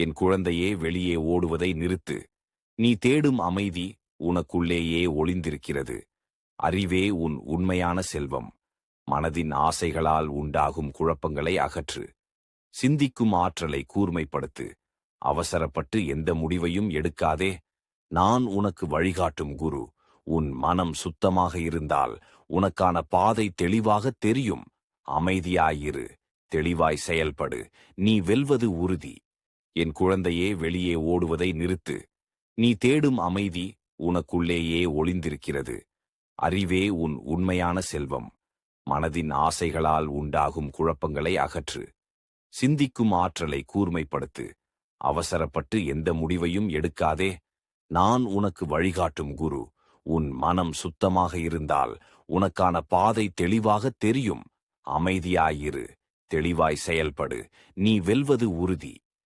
என் குழந்தையே வெளியே ஓடுவதை நிறுத்து. நீ தேடும் அமைதி உனக்குள்ளேயே ஒளிந்திருக்கிறது. அறிவே உன் உண்மையான செல்வம். மனதின் ஆசைகளால் உண்டாகும் குழப்பங்களை அகற்று. சிந்திக்கும் ஆற்றலை கூர்மைப்படுத்து. அவசரப்பட்டு எந்த முடிவையும் எடுக்காதே. நான் உனக்கு வழிகாட்டும் குரு. உன் மனம் சுத்தமாக இருந்தால் உனக்கான பாதை தெளிவாக தெரியும். அமைதியாயிரு. தெளிவாய் செயல்படு. நீ வெல்வது உறுதி. என் குழந்தையே வெளியே ஓடுவதை நிறுத்து. நீ தேடும் அமைதி உனக்குள்ளேயே ஒளிந்திருக்கிறது. அறிவே உன் உண்மையான செல்வம். மனதின் ஆசைகளால் உண்டாகும் குழப்பங்களை அகற்று. சிந்திக்கும் ஆற்றலை கூர்மைப்படுத்து. அவசரப்பட்டு எந்த முடிவையும் எடுக்காதே. நான் உனக்கு வழிகாட்டும் குரு. உன் மனம் சுத்தமாக இருந்தால் உனக்கான பாதை தெளிவாக தெரியும். அமைதியாயிரு. தெளிவாய் செயல்படு. நீ வெல்வது உறுதி.